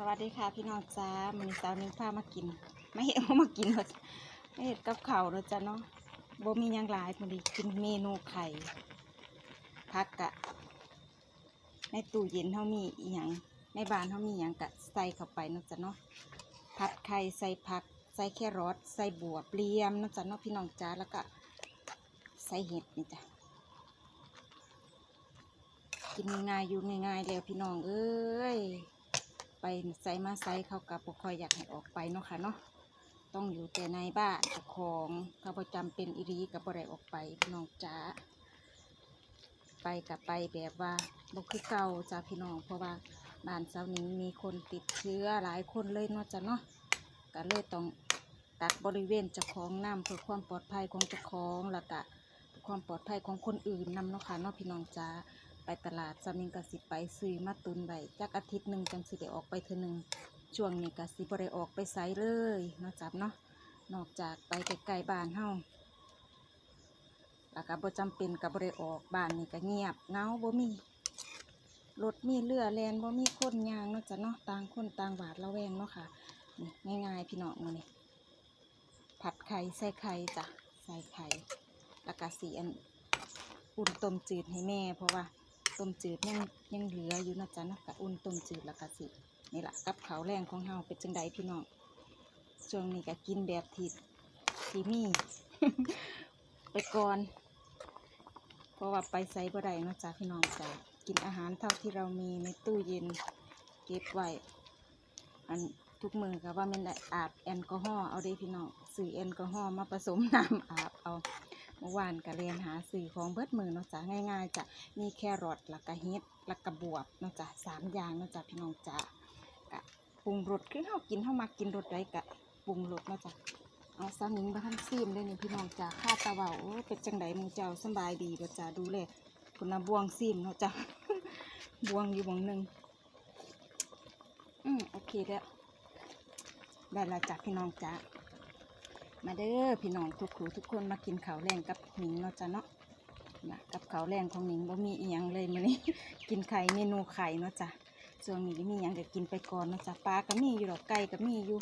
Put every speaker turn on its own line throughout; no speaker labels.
สวัสดีค่ะพี่น้องจ้ามันสาวนิ้งพามากิน ไม่เห็นว่ามากินหรอกไม่เห็นกับข้าเลยจ้ะเนาะบ่มียังหลายมันนี้กินเมนูไข่พักกะ ในตู้เย็นเท่ามีอีหยังในบ้านเท่ามีหยังกะใส่เข้าไปเนาะจ้ะเนาะผัดไข่ใส่ผัก ใส่แครอทใส่บวบเลียมเนาะจ้ะเนาะพี่น้องจ้าแล้วก็ใส่เห็ดนี่จ้ะกินง่ายอยู่ง่ายๆแล้วพี่น้องเอ้ย ไปใส่มาใส่เขากับบ่คอยอยากให้ออกไปเนาะค่ะเนาะต้องอยู่แต่ในบ้านกับของเขาประจำเป็นอีรีกับบ่ได้ออกไปพี่น้องจ้าไปกับไปแบบว่าบ่คือเก่าจ้าพี่น้อง เพราะว่าบ้านเสานี้มีคนติดเชื้อหลายคนเลยเนาะจ้ะเนาะก็เลยต้องตัดบริเวณเจ้าของน้ำเพื่อความปลอดภัยของเจ้าของแล้วก็ความปลอดภัยของคนอื่นนำเนาะค่ะเนาะพี่น้องจ้า ไปตลาดสามิงกสิไปซื้อมาตุนไว้จักอาทิตย์หนึ่งจังสิได้ออกไปเทอหนึ่งช่วงนี้กสิบ่ได้ออกไปไสเลยเนาะจับเนาะนอกจากไปไกลๆบ้านเฮาแล้วก็บ่จำเป็นก็บ่ได้ออกบ้านนี่ก็เงียบเงาบ่มีรถมีเรือแลนบ่มีคนยางเนาะจ้ะเนาะต่างคนต่างบาดระแวงเนาะค่ะนี่ง่ายๆพี่น้องมื้อนี้ผัดไข่ใส่ไข่จ้ะใส่ไข่แล้วก็สีอันอุ่นต้มจืดให้แม่เพราะว่า ต้มจืดยังยังเหลืออยู่นะจ๊ะนะกะอุ่นต้มจืดแล้วก็สินี่แหละกับข้าวแรงของเฮาเป็นจังใดพี่น้องช่วงนี้ก็กินแบบทีทีมีไปก่อน เพราะว่าไปไซบ่ได้นะจ๊ะพี่น้องจ้ะกินอาหารเท่าที่เรามีในตู้เย็นเก็บไว้อันทุกมือก็ว่ามันได้อาบแอลกอฮอล์เอาเด้พี่น้องซื้อแอลกอฮอล์มาผสมน้ำอาบเอา เมื่อวานก็เรียนหาสื่อของเบิดมือเนาะจ้ะง่ายๆจ้ะมีแครอทแล้วก็เฮ็ดแล้วก็บวบเนาะจ้ะสามอย่างเนาะจ้ะพี่น้องจ้ะกะปรุงรสคือเฮากินเฮามากินรสใดกะปรุงรสเนาะจ้ะเอาสามิงบ่ทันซีมเลยนี่พี่น้องจ้ะข้าตาเว้าโอ้เป็นจังไดมูเจ้าสบายดีบ่จ้ะดูแลคุณน่ะบวงซีมเนาะจ้ะบวงอยู่บวงหนึ่งอืมโอเคแล้วได้และจ้ะพี่น้องจ้ะ มาเด้อพี่น้องทุกครูทุกคนมากินข้าวแรงกับหนิงเนาะจ้ะเนาะนะกับข้าวแรงของหนิงบ่มีอีหยังเลยมื้อนี้ กินไข่เมนูไข่เนาะจ้ะช่วงนี้มีหยังก็กินไปก่อนเนาะจ้ะปลาก็มีอยู่ดอกไก่ก็มีอยู่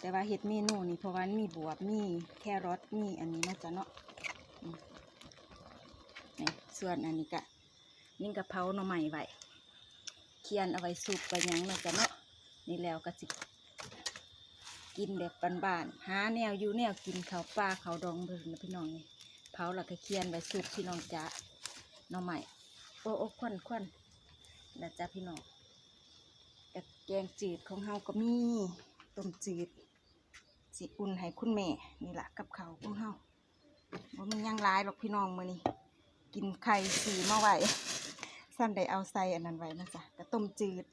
แต่ว่าเฮ็ดเมนูนี่เพราะว่ามีบวบมีแครอทมีอันนี้เนาะจ้ะเนาะนี่ส่วนอันนี้ก็นิ่งกะเพราหน่อไม้ไว้เคียนเอาไว้สุกไปยังเนาะจ้ะเนาะนี่แล้วก็สิ กินแบบบานๆหาแนวอยู่แนวกินข้าวปลาข้าวดองเบิ่งนะพี่น้องนี่เผาแล้วก็เคียนไว้สุกพี่น้องจ้าน่องใหม่โอ้โอ้ควันควันนะจ้าพี่น้องกับแกงจืดของเฮาก็มีต้มจืดสิอุ่นให้คุณแม่นี่แหละกับข้าวของเฮาบ่มีหยังหลายหรอกพี่น้องมือนี้กินไข่สีมาไว้สั้นได้เอาใส่อันนั้นไว้นะจ๊ะก็ต้มจืด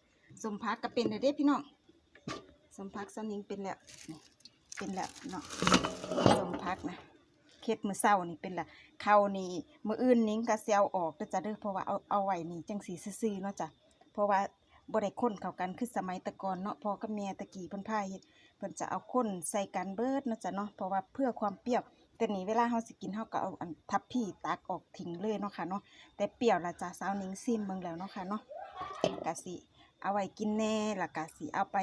สมพักก็เป็นเด้อเด้พี่น้อง สมพักสนิงเป็นแล้วเป็นแล้วเนาะสมพักนะเค็ดมือเศร้านี่เป็นละเข้านี่มืออื่นนิ้งก็เสียเอออกเด้อจ้ะเด้อเพราะว่าเอาเอาไว้นี่จังสีซื่อเนาะจ้ะเพราะว่าบ่ได้คนเข้ากันคือสมัยต่ก่อนเนาะพอกับแม่ตะกี้เพิ่นพาเฮ็ดเพิ่นจะเอาคนใส่กันเบิดเนาะจ้ะเนาะเพราะว่าเพื่อความเปรี้ยวแต่นี่เวลาเฮาสิกินเฮาก็เอาอันทับพี่ตักออกทิ้งเลยเนาะค่ะเนาะแต่เปรี้ยวละจ้ะสาวนิ้งซิมเบิ่งแล้วเนาะค่ะเนาะก็สิเอาไว้กินแน่ล้วก็สิเอาไป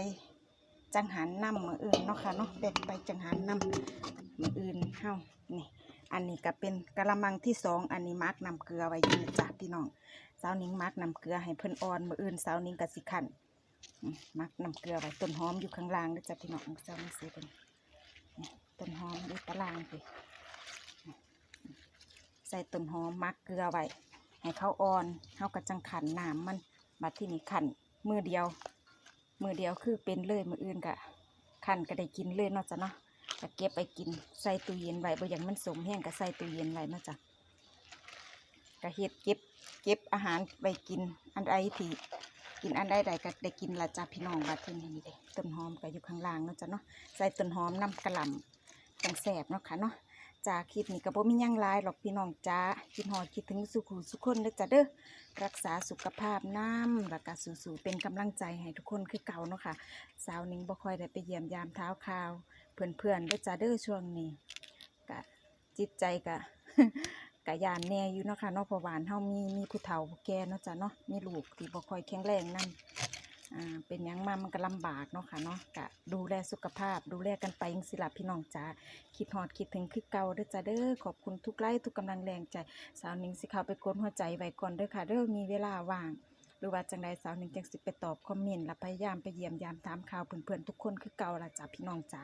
จังหันนำมืออื่นเนาะค่ะเนาะแบ่งไปจังหันนำมืออื่นเฮานี่อันนี้ก็เป็นกะละมังที่สองอันนี้มักนำเกลือไว้อยู่จ้ะพี่น้องสาวนิ้งมักนำเกลือให้เพิ่นอ่อนมืออื่นสาวนิ้งก็สิขันอืมมักนำเกลือไว้ต้นหอมอยู่ข้างล่างนะจ้ะพี่น้องสาวนิ้งสิเป็นนี่ต้นหอมอยู่ตารางสิใส่ต้นหอมมักเกลือไว้ให้เขาอ่อนเฮาก็จังขันน้ำมันบัดที่นี่ขันมือเดียว มือเดียวคือเป็นเลยมืออื่นกะขันก็ได้กินเลยเนาะจ้ะเนาะก็เก็บไปกินใส่ตู้เย็นไว้บ่อย่างมันสมแห้งก็ใส่ตู้เย็นไว้เนาะจ้ะก็เฮ็ดเก็บเก็บอาหารไปกินอันใดที่กินอันใดใดก็ได้กินละจ้ะพี่น้องบัดที่นี่เด้ต้นหอมก็อยู่ข้างล่างเนาะจ้ะเนาะใส่ต้นหอมน้ำกระหล่ำจังแสบเนาะค่ะเนาะ จ้าคลิปนี้ก็บ่มียังหลายหรอกพี่น้องจ้าคิดฮอดคิดถึงสุขุสุขคนเด้อจ้ะเด้อรักษาสุขภาพน้ำแล้วก็สู่ๆเป็นกำลังใจให้ทุกคนคือเก่าเนาะค่ะ สาวนิ้งบ่ค่อยได้ไปเยี่ยมยามเท้าขาว เพื่อนๆด้วยจ้าเด้อช่วงนี้กะจิตใจกะกะยานแน่อยู่เนาะค่ะเนาะเพราะวาหานเฮามีมีผู้เฒ่าผู้แก่เนาะจ้ะเนาะมีลูกที่บ่ค่อยแข็งแรงนั่น อ่าเป็นยังมามันก็ลำบากเนาะค่ะเนาะกะดูแลสุขภาพดูแลกันไปยังสิล่ะพี่น้องจ๋าคิดหอดคิดถึงคือเก่าเด้อจ้าเด้อขอบคุณทุกไลค์ทุกกำลังแรงใจ สาวนิงสิเขาไปกดหัวใจไว้ก่อนเด้อค่ะเด้อมีเวลาว่าง รือว่าจังใดสาวหนิงจังสิไปตอบคอมเมนต์และพยายามไปเยี่ยมยามถามข่าวเพื่อนๆทุกคนคือเก่าละจ้าพี่น้องจ๋า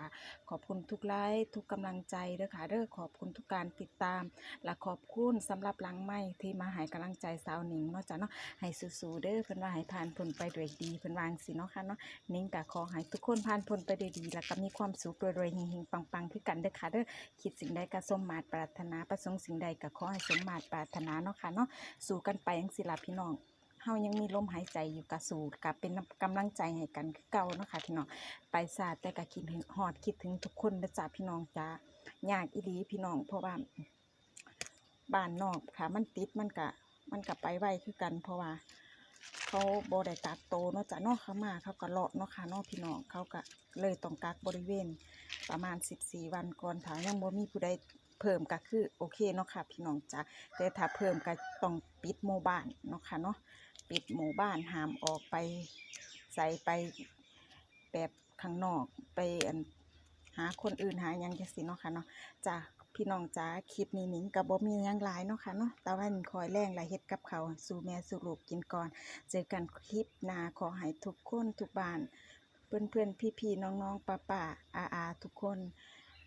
ขอบคุณทุกไลค์ทุกกำลังใจเด้อค่ะเด้อขอบคุณทุกการติดตาม และขอบคุณสำหรับหลังไม้ที่มาให้กำลังใจสาวหนิงเนาะจ้ะเนาะให้สู้ๆเด้อเพิ่นว่าให้ผ่านพ้นไปด้วยดีเพิ่นวางสิเนาะค่ะเนาะหนิงก็ขอให้ทุกคนผ่านพ้นไปด้วยดี แล้วก็มีความสุขรวยๆเฮงๆปังๆคือกันเด้อค่ะเด้อคิดสิ่งใดก็สมมาตรปรารถนาประสงค์สิ่งใดก็ขอให้สมมาตรปรารถนาเนาะค่ะเนาะสู้กันไปจังสิล่ะพี่น้อง เฮายังมีลมหายใจอยู่ก็สู้กับเป็นกำลังใจให้กันคือเก่านะคะพี่น้องไปศาแต่ก็คิดถึงฮอดคิดถึงทุกคนเด้อจ้าพี่น้องจ้ายากอีหลีพี่น้องเพราะว่าบ้านนอกค่ะ มันติดมันกะมันกะไปไวคือกัน เพราะว่า เขาบได้กักโตเนาะจ้ะนาะเขามาเขาก็เลาะเนาะค่ะนาะพี่น้องเขาก็เลยต้องกักบริเวณ ประมาณ 14 วันก่อนถ้ายังบ่มีผู้ใดเพิ่มก็คือโอเคเนาะค่ะพี่น้องจ้ะแต่ถ้าเพิ่มก็ต้องปิดหมู่บ้านเนาะค่ะเนาะ ปิดหมู่บ้านห้ามออกไปใส่ไปแบบข้างนอกไปหาคนอื่นหายังจังซี่เนาะค่ะเนาะจ้ะพี่น้องจ๋าคลิปนี้นิงกับบ่มียังหลายเนาะค่ะเนาะต่ว่าหนิงคอยแรงหลายเฮ็ดกับเขาสู่แม่สู่ลูกกินก่อน เจอกันคลิปหน้าขอให้ทุกคนทุกบ้าน เพื่อนเพื่อนพี่พี่ๆน้องๆป้าป้าอาอาทุกคน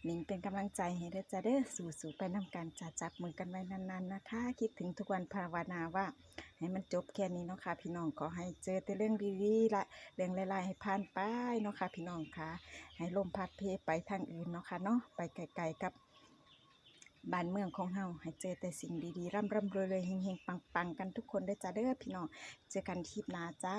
หนิงเป็นกำลังใจให้เด้อจ้าเด้อสู่สู่ไปนำกันจะจับมือกันไว้นานๆนะคะ คิดถึงทุกวันภาวนาว่า ให้มันจบแค่นี้เนาะค่ะ พี่น้องขอให้เจอแต่เรื่องดีๆละเรื่องร้ายๆให้ผ่านไปเนาะค่ะ พี่น้องค่ะ ให้ลมพัดเพไปทางอื่นเนาะค่ะเนาะไปไกลๆกับบ้านเมืองของเฮาให้เจอแต่สิ่งดีๆร่ำร่ำรวยๆเฮงๆปังๆ กันทุกคนเด้จ้าเด้อพี่น้องเจอกันคลิปนาจ้า